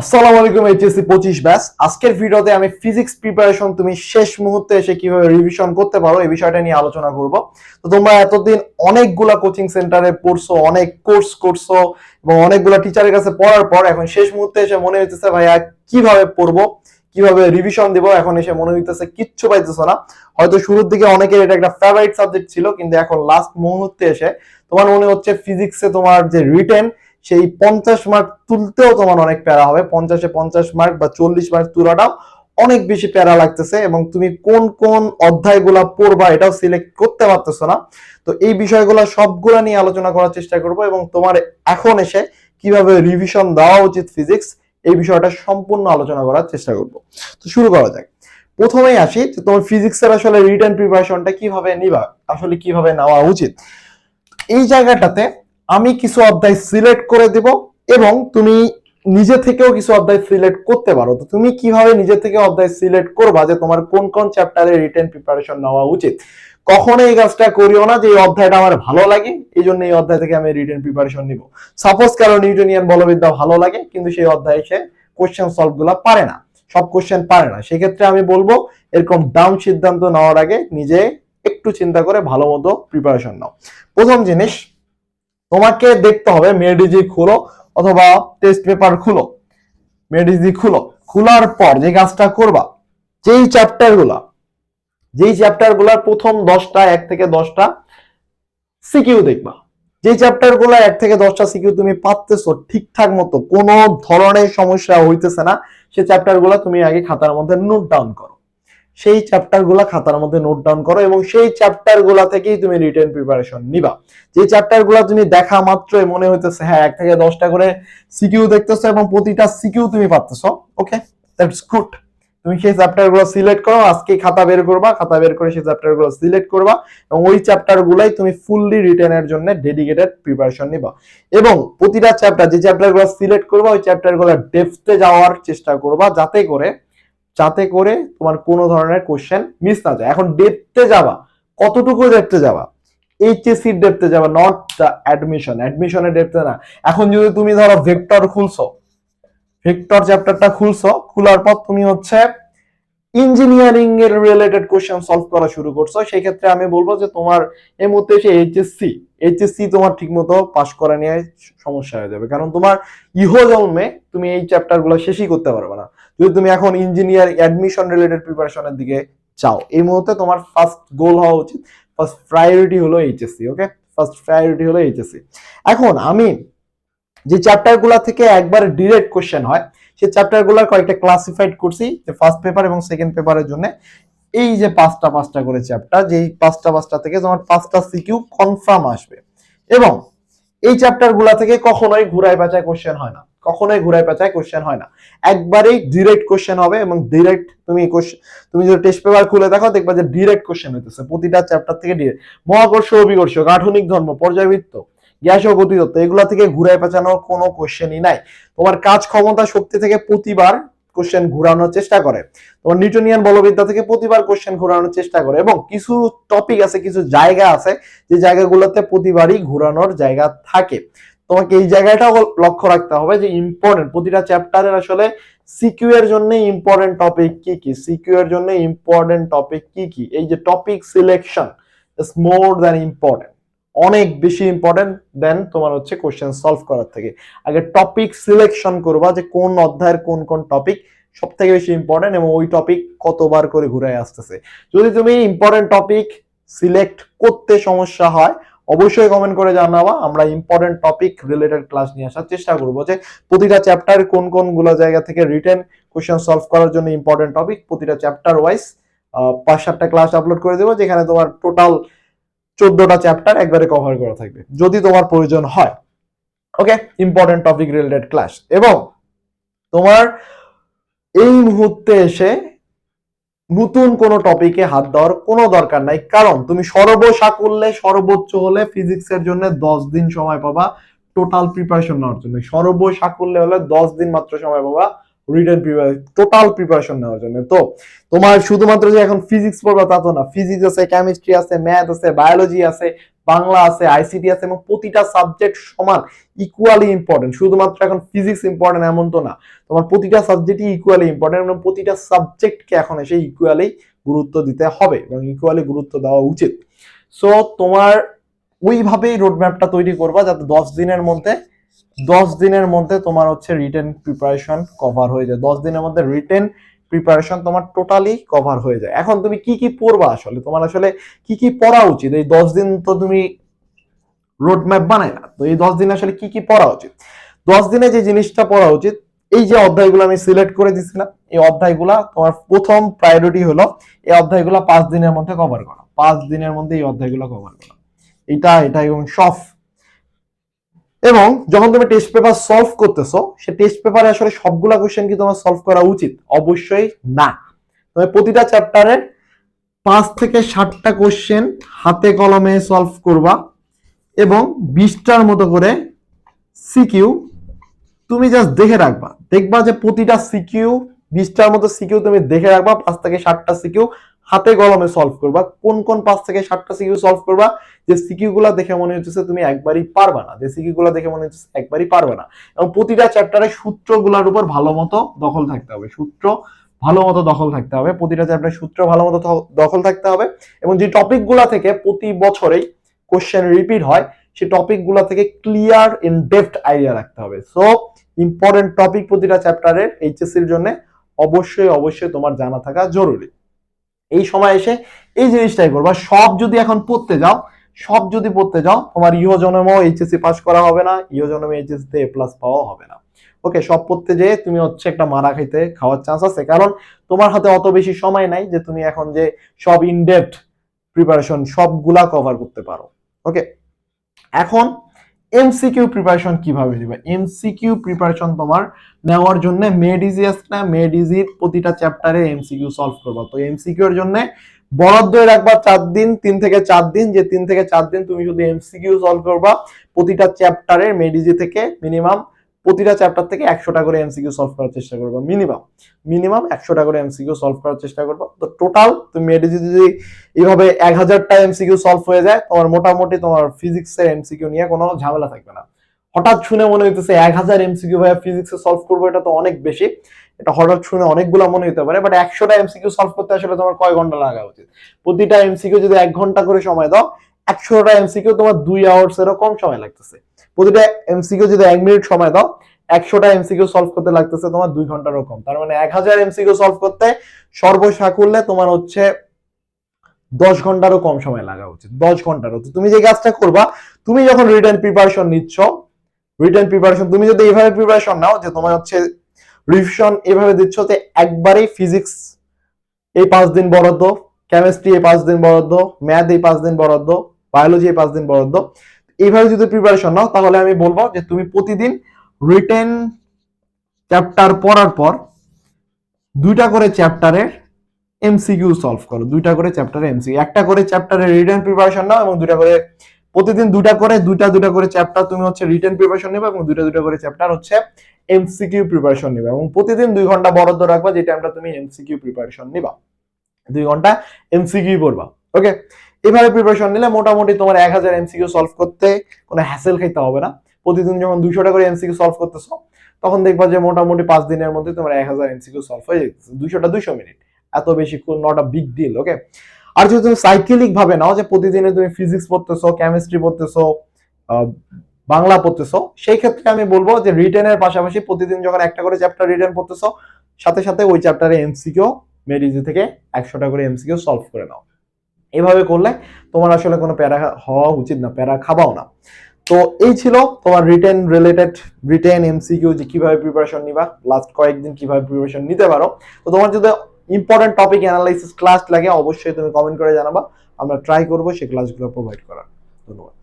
আসসালামু আলাইকুম, এইচএসসি পঁচিশ ব্যাস আজকের ভিডিওতে আমি ফিজিক্স প্রিপারেশন তুমি শেষ মুহূর্তে এসে কীভাবে রিভিশন করতে পারো এই বিষয়টা নিয়ে আলোচনা করব। তো তোমরা এতদিন অনেকগুলা কোচিং সেন্টারে পড়ছো, অনেক কোর্স করছ এবং অনেকগুলা টিচারের কাছে পড়ার পর এখন শেষ মুহূর্তে এসে মনে হইতেছে, ভাইয়া, কীভাবে পড়ব? কীভাবে রিভিশন দিব? এখন এসে মনে হইতেছে, কিচ্ছু পাইতেছো না। হয়তো শুরুর দিকে অনেকের এটা একটা ফেভারিট সাবজেক্ট ছিল, কিন্তু এখন লাস্ট মুহূর্তে এসে তোমার মনে হচ্ছে ফিজিক্সে তোমার যে রিটেন সেই পঞ্চাশ মার্ক তুলতেও তোমার অনেক প্যারা হবে। পঞ্চাশে পঞ্চাশ মার্ক বা চল্লিশ মার্ক তুলাটাও অনেক বেশি প্যারা লাগতেছে এবং তুমি কোন কোন অধ্যায়গুলা পড়বা এটাও সিলেক্ট করতে পারতেছো না। তো এই বিষয়গুলো সবগুলা নিয়ে আলোচনা করার চেষ্টা করব এবং তোমার এখন এসে কীভাবে রিভিশন দেওয়া উচিত ফিজিক্স এই বিষয়টা সম্পূর্ণ আলোচনা করার চেষ্টা করব। তো শুরু করা যাক। প্রথমেই আসি যে তোমার ফিজিক্সের আসলে রিটার্ন প্রিপারেশনটা কীভাবে নিবা, আসলে কীভাবে নেওয়া উচিত। এই জায়গাটাতে আমি কিছু অধ্যায় সিলেক্ট করে দেব এবং তুমি নিজে থেকেও কিছু অধ্যায় সিলেক্ট করতে পারো। তো তুমি কীভাবে নিজে থেকে অধ্যায় সিলেক্ট করবা যে তোমার কোন কোন চ্যাপ্টারে রিটেন প্রিপারেশন নেওয়া উচিত? কখনো এই কাজটা করিও না যে এই অধ্যায়টা আমার ভালো লাগে এই জন্য এই অধ্যায় থেকে আমি রিটেন প্রিপারেশন নিব। সাপোজ কারও নিউটনিয়ান বলবিদ্যা ভালো লাগে, কিন্তু সেই অধ্যায়ে সে কোশ্চেন সলভগুলা পারে না, সব কোশ্চেন পারে না। সেক্ষেত্রে আমি বলব, এরকম ডাউন সিদ্ধান্ত নেওয়ার আগে নিজে একটু চিন্তা করে ভালো মতো প্রিপারেশন নাও। প্রথম জিনিস তোমাকে দেখতে হবে মেডিজি খুলো অথবা টেস্ট পেপার খুলো। মেডিজি খুলো। খোলার পর যে কাজটা করবা, যেই চ্যাপ্টারগুলা, যেই চ্যাপ্টারগুলার প্রথম দশটা, এক থেকে দশটা সিকিউ দেখবা। যে চ্যাপ্টারগুলো এক থেকে দশটা সিকিউ তুমি পাচ্তেছো ঠিকঠাক মতো, কোনো ধরনের সমস্যা হইতেছে না, সে চ্যাপ্টারগুলো তুমি আগে খাতার মধ্যে নোট ডাউন করো। সেই চ্যাপ্টারগুলা খাতার মধ্যে নোট ডাউন করো এবং সেই চ্যাপ্টারগুলা থেকেই তুমি রিটেন প্রিপারেশন নিবা। যে চ্যাপ্টারগুলা তুমি দেখা মাত্রই মনে হইতেছে হ্যাঁ এক থেকে দশটা করে সিকিউ দেখতেছো এবং প্রতিটা সিকিউ তুমি পাচ্তেছো ওকে দ্যাটস গুড তুমি সেই চ্যাপ্টারগুলো সিলেক্ট করো আজকে খাতা বের করবা, খাতা বের করে সেই চ্যাপ্টারগুলো সিলেক্ট করবা এবং ওই চ্যাপ্টার গুলাই তুমি ফুললি রিটেনের জন্য ডেডিকেটেড প্রিপারেশন নিবা। এবং প্রতিটা চ্যাপ্টার যে চ্যাপ্টারগুলো সিলেক্ট করবা, ওই চ্যাপ্টারগুলো ডেপথে যাওয়ার চেষ্টা করবা, যাতে করে যাতে করে তোমার কোনো ধরনের কোশ্চেন মিস না যায়। এখন ডেপতে যাওয়া কতটুকু ডেপতে যাওয়া এইচএসসি ডেপতে যাওয়া নট দ্য অ্যাডমিশন অ্যাডমিশনের ডেপতে না। এখন যদি তুমি ধরো ভেক্টর খুলছো ভেক্টর চ্যাপ্টারটা খুলছো, খোলার পর তুমি হচ্ছে ইঞ্জিনিয়ারিং এর রিলেটেড কোশ্চেন সলভ করা শুরু করছ সেই ক্ষেত্রে আমি বলব যে তোমার এই মুহূর্তে এসে এইচএসসি এইচএসসি তোমার ঠিকমতো পাস করা নিয়ে সমস্যা হয়ে যাবে। কারণ তোমার ইহো জন্মে তুমি এই চ্যাপ্টারগুলো শেষই করতে পারবে না। যদি তুমি এখন ইঞ্জিনিয়ার অ্যাডমিশন রিলেটেড প্রিপারেশনের দিকে চাও, এই মুহূর্তে তোমার ফার্স্ট গোল হওয়া উচিত। ফার্স্ট প্রায়োরিটি হলো এইচএসসি ওকে ফার্স্ট প্রায়োরিটি হলো এইচএসসি এখন আমি যে চ্যাপ্টারগুলা থেকে একবার ডিরেক্ট কোশ্চেন হয় সেই চ্যাপ্টারগুলার কয়েকটা ক্লাসিফাইড করছি, যে ফার্স্ট পেপার এবং সেকেন্ড পেপারের জন্য। এই যে পাঁচটা পাঁচটা করে চ্যাপ্টার যেই পাঁচটা পাঁচটা থেকে তোমার পাঁচটা সিকিউ কনফার্ম আসবে। এবং এই চ্যাপ্টারগুলা থেকে কখনোই ঘুরায় পেঁচায় কোশ্চেন হয় না। কখনোই ঘুরায় পেঁচায় কোশ্চেন হয় না। একবারেই ডিরেক্ট কোশ্চেন হবে এবং ডিরেক্ট তুমি তুমি যদি টেস্ট পেপার খুলে দেখো, দেখবা যে ডিরেক্ট কোশ্চেন হইতেছে। প্রতিটা চ্যাপ্টার থেকে ডিরেক্ট মহাকর্ষ, অভিকর্ষ, গাঠনিক ধর্ম পর্যাবৃত্ত গ্যাস ও গতিতত্ত্ব এগুলা থেকে ঘুরায় পেঁচানোর কোনো কোশ্চেনই নাই। তোমার কাজ ক্ষমতা শক্তি থেকে প্রতিবার কোশ্চেন ঘুরানোর চেষ্টা করে। তোমার নিউটনিয়ান বলবিদ্যা থেকে প্রতিবার কোশ্চেন ঘুরানোর চেষ্টা করে এবং কিছু টপিক আছে, কিছু জায়গা আছে, যে জায়গাগুলোতে প্রতিবারই ঘুরানোর জায়গা থাকে। তোমাকে এই জায়গাটাও লক্ষ্য রাখতে হবে যে ইম্পর্টেন্ট প্রতিটা চ্যাপ্টারের আসলে সিকিউ এর জন্য ইম্পর্টেন্ট টপিক কি কি? সিকিউ এর জন্য ইম্পর্টেন্ট টপিক কি কি? এই যে topic selection is more than important অনেক বেশি ইম্পর্টেন্ট দেন তোমার হচ্ছে কোশ্চেন সলভ করার থেকে। আগে টপিক সিলেকশন করবা যে কোন অধ্যায়ের কোন কোন টপিক সব থেকে বেশি ইম্পর্টেন্ট এবং ওই টপিক কতবার করে ঘুরে আসতেছে। যদি তুমি ইম্পর্টেন্ট টপিক সিলেক্ট করতে সমস্যা হয়, অবশ্যই কমেন্ট করে জানাবা। আমরা ইম্পর্টেন্ট টপিক রিলেটেড ক্লাস নিয়ে আসার চেষ্টা করব যে প্রতিটা চ্যাপ্টার কোন কোনগুলো জায়গা থেকে রিটেন কোশ্চেন সলভ করার জন্য ইম্পর্টেন্ট টপিক প্রতিটা চ্যাপ্টার ওয়াইজ পাঁচ সাতটা ক্লাস আপলোড করে দেবো, যেখানে তোমার টোটাল চোদ্দটা চ্যাপ্টার একবারে কভার করা থাকবে, যদি তোমার প্রয়োজন হয়। Okay important topic related class এবং তোমার এই মুহূর্তে এসে নতুন কোনো টপিকে হাত দেওয়ার কোনো দরকার নাই। কারণ তুমি সর্বসাকুল্যে সর্বোচ্চ হলে ফিজিক্সের জন্য দশ দিন সময় পাবা টোটাল প্রিপারেশন নেওয়ার জন্য। সর্বসাকুল্যে হলে দশ দিন মাত্র সময় পাবা রিটেন টোটাল প্রিপারেশন নেওয়ার জন্য। তো তোমার শুধুমাত্র যে এখন ফিজিক্স পড়বা তা তো না। ফিজিক্স আছে কেমিস্ট্রি আছে ম্যাথ আছে বায়োলজি আছে, বাংলা আছে আইসিটি আছে, এবং প্রতিটা সাবজেক্ট সমান ইকুয়ালি ইম্পর্টেন্ট শুধুমাত্র এখন ফিজিক্স ইম্পর্টেন্ট এমন তো না। তোমার প্রতিটা সাবজেক্টই ইকুয়ালি ইম্পর্টেন্ট এবং প্রতিটা সাবজেক্টকে এখন এসে ইকুয়ালি গুরুত্ব দিতে হবে এবং ইকুয়ালি গুরুত্ব দেওয়া উচিত। সো তোমার ওইভাবেই রোডম্যাপটা তৈরি করবা যাতে দশ দিনের মধ্যে দশ দিনের মধ্যে তোমার হচ্ছে রিটেন প্রিপারেশন কভার হয়ে যায়। দশ দিনের মধ্যে রিটেন প্রিপারেশন তোমার টোটালি কভার হয়ে যায়। এখন তুমি কি কি পড়বা আসলে? তোমার আসলে কি কি পড়া উচিত? এই দশ দিন তো তুমি রোডম্যাপ বানায় না। তো এই দশ দিন আসলে কি কি পড়া উচিত? দশ দিনে যে জিনিসটা পড়া উচিত, এই যে অধ্যায়গুলো আমি সিলেক্ট করে দিছিলাম, এই অধ্যায়গুলা তোমার প্রথম প্রায়োরিটি হলো এই অধ্যায়গুলো পাঁচ দিনের মধ্যে কভার করা। পাঁচ দিনের মধ্যে এই অধ্যায়গুলো কভার করা। এটা এটা এবং সব এবং যখন তুমি টেস্ট পেপার সলভ করতেছো, সে টেস্ট পেপারে আসলে সবগুলা কোশ্চেন কি তোমার সলভ করা উচিত? অবশ্যই না। তুমি প্রতিটা চ্যাপ্টারের পাঁচ থেকে ষাটটা কোশ্চেন হাতে কলমে সলভ করবা এবং বিশটার মতো করে সিকিউ তুমি জাস্ট দেখে রাখবা। দেখবা যে প্রতিটা সিকিউ বিশটার মতো সিকিউ তুমি দেখে রাখবা, পাঁচ থেকে ষাটটা সিকিউ হাতে কলমে সলভ করবা। কোন কোন পাঁচ থেকে সাতটা সিকিউ সলভ করবা? যে সিকিউ গুলা দেখে মনে হচ্ছে তুমি একবারই পারবা না। যে সিকিউ গুলা দেখে মনে হচ্ছে একবারই পারবে না। এবং প্রতিটা চ্যাপ্টারে সূত্রগুলোর উপর ভালো মতো দখল থাকতে হবে। সূত্র ভালো মতো দখল থাকতে হবে। প্রতিটা চ্যাপ্টারে সূত্র ভালো মতো দখল থাকতে হবে। এবং যে টপিকগুলা থেকে প্রতি বছরেই কোশ্চেন রিপিট হয় সেই টপিকগুলা থেকে ক্লিয়ার ইন ডেপথ আইডিয়া রাখতে হবে। সো ইম্পর্টেন্ট টপিক প্রতিটা চ্যাপ্টারের এইচএসসির জন্য অবশ্যই অবশ্যই তোমার জানা থাকা জরুরি। এই সময় এসে এই জিনিসটাই করবা। সব যদি এখন পড়তে যাও, সব যদি পড়তে যাও, তোমার ইহো জন্মেও এইচএসসি পাস করা হবে না ইহো জন্মে এইচএসসি তে এ প্লাস পাওয়া হবে না। ওকে সব পড়তে যেয়ে তুমি হচ্ছে একটা মারা খাইতে খাওয়ার চান্স আছে। কারণ তোমার হাতে অত বেশি সময় নাই যে তুমি এখন যে সব ইনডেপথ প্রিপারেশন সবগুলা কভার করতে পারো। ওকে এখন এমসিকিউ প্রিপারেশন কীভাবে নেবে এমসিকিউ প্রিপারেশন তোমার নেওয়ার জন্য মেড ইজি আছে না মেড ইজির প্রতিটা চ্যাপ্টারে এমসিকিউ সলভ করবা। তো এমসিকিউ এর জন্য বরাদ্দ রাখবা চার দিন, তিন থেকে চার দিন, যে তিন থেকে চার দিন তুমি শুধু এমসিকিউ সলভ করবা, প্রতিটা চ্যাপ্টারে মেড ইজি থেকে মিনিমাম প্রতিটা চ্যাপ্টার থেকে একশোটা করে এমসিকিউ সলভ করার চেষ্টা করব মিনিমাম মিনিমাম একশোটা করে এমসিকিউ সলভ করার চেষ্টা করব। তো টোটাল তুমি ইজি যদি এইভাবে এক হাজারটা এমসিকিউ সলভ হয়ে যায়, তোমার মোটামুটি তোমার ফিজিক্সের এমসিকিউ নিয়ে কোনো ঝামেলা থাকবে না। হঠাৎ শুনে মনে হইতেছে এক হাজার এমসিকিউ ভাই ফিজিক্সে সলভ করব, এটা তো অনেক বেশি। এটা হঠাৎ শুনে অনেকগুলো মনে হতে পারে বাট একশোটা এমসিকিউ সলভ করতে আসলে তোমার কয় ঘণ্টা লাগা উচিত? প্রতিটা এমসিকিউ যদি এক ঘণ্টা করে সময় দাও একশোটা এমসিকিউ তোমার দুই আওয়ার্স এরও কম সময় লাগতেছে। প্রতিটা এমসিকিউ যদি এক মিনিট সময় দাও, একশোটা এমসিকিউ সলভ করতে লাগতেছে তোমার দুই ঘন্টারও কম তার মানে এক হাজার এমসিকিউ সলভ করতে সর্বসাকুল্যে তোমার হচ্ছে দশ ঘন্টারও কম সময় লাগা উচিত, দশ ঘন্টারও। তুমি যে কাজটা করবা, তুমি যখন রিটার্ন প্রিপারেশন নিচ্ছ রিটার্ন প্রিপারেশন তুমি যদি এইভাবে প্রিপারেশন নাও যে তোমার হচ্ছে রিভিশন এভাবে দিচ্ছ যে একবারেই ফিজিক্স এই পাঁচ দিন বরাদ্দ কেমিস্ট্রি এই পাঁচ দিন বরাদ্দ ম্যাথ এই পাঁচ দিন বরাদ্দ বায়োলজি এই পাঁচ দিন বরাদ্দ এইভাবে যদি প্রিপারেশন নাও, তাহলে আমি বলব যে তুমি প্রতিদিন রিটেন চ্যাপ্টার পড়ার পর দুইটা করে চ্যাপ্টারের এমসিকিউ সলভ করো। দুইটা করে চ্যাপ্টারে এমসিকিউ একটা করে চ্যাপ্টারে রিটেন প্রিপারেশন নাও এবং দুইটা করে প্রতিদিন দুইটা করে, দুইটা দুইটা করে চ্যাপ্টার তুমি হচ্ছে রিটেন প্রিপারেশন নেবে এবং দুইটা দুইটা করে চ্যাপ্টার হচ্ছে এমসিকিউ প্রিপারেশন নেবে এবং প্রতিদিন দুই ঘণ্টা বরাদ্দ রাখবা যে টাইমটা তুমি এমসিকিউ প্রিপারেশন নিবা। দুই ঘণ্টা এমসিকিউ পড়বা। ওকে এভাবে প্রিপারেশন নিলে মোটামুটি তোমার এক হাজার এমসিকিউ সলভ করতে কোনো হ্যাসেল খাইতে হবে না। প্রতিদিন যখন দুইশোটা করে এমসিকিউ সলভ করতেছো, তখন দেখবা যে মোটামুটি পাঁচ দিনের মধ্যে তোমার এক হাজার এমসিকিউ সলভ হয়ে যাচ্ছে দুইশোটা দুইশো মিনিট। এত বেশি not a big deal okay আর যদি তুমি সাইকেলিক ভাবে নাও যে প্রতিদিনে তুমি ফিজিক্স পড়তেছো কেমিস্ট্রি পড়তেছো বাংলা পড়তেছো, সেই ক্ষেত্রে আমি বলব যে রিটেনের পাশাপাশি প্রতিদিন যখন একটা করে চ্যাপ্টার রিটেন পড়তেছো, সাথে সাথে ওই চ্যাপ্টারে এমসিকিউ মেডিজি থেকে একশোটা করে এমসিকিউ সলভ করে নাও। এভাবে করলে তোমার আসলে কোনো প্যারা হওয়া উচিত না, প্যারা খাবাও না। তো এই ছিল তোমার রিটেন রিলেটেড রিটেন এমসিকিউ যে কীভাবে প্রিপারেশন নিবা লাস্ট কয়েকদিন কীভাবে প্রিপারেশন নিতে পারো। তো তোমার যদি ইম্পর্টেন্ট টপিক অ্যানালাইসিস ক্লাস লাগে, অবশ্যই তুমি কমেন্ট করে জানাবা, আমরা ট্রাই করব সেই ক্লাসগুলো প্রোভাইড করার। ধন্যবাদ।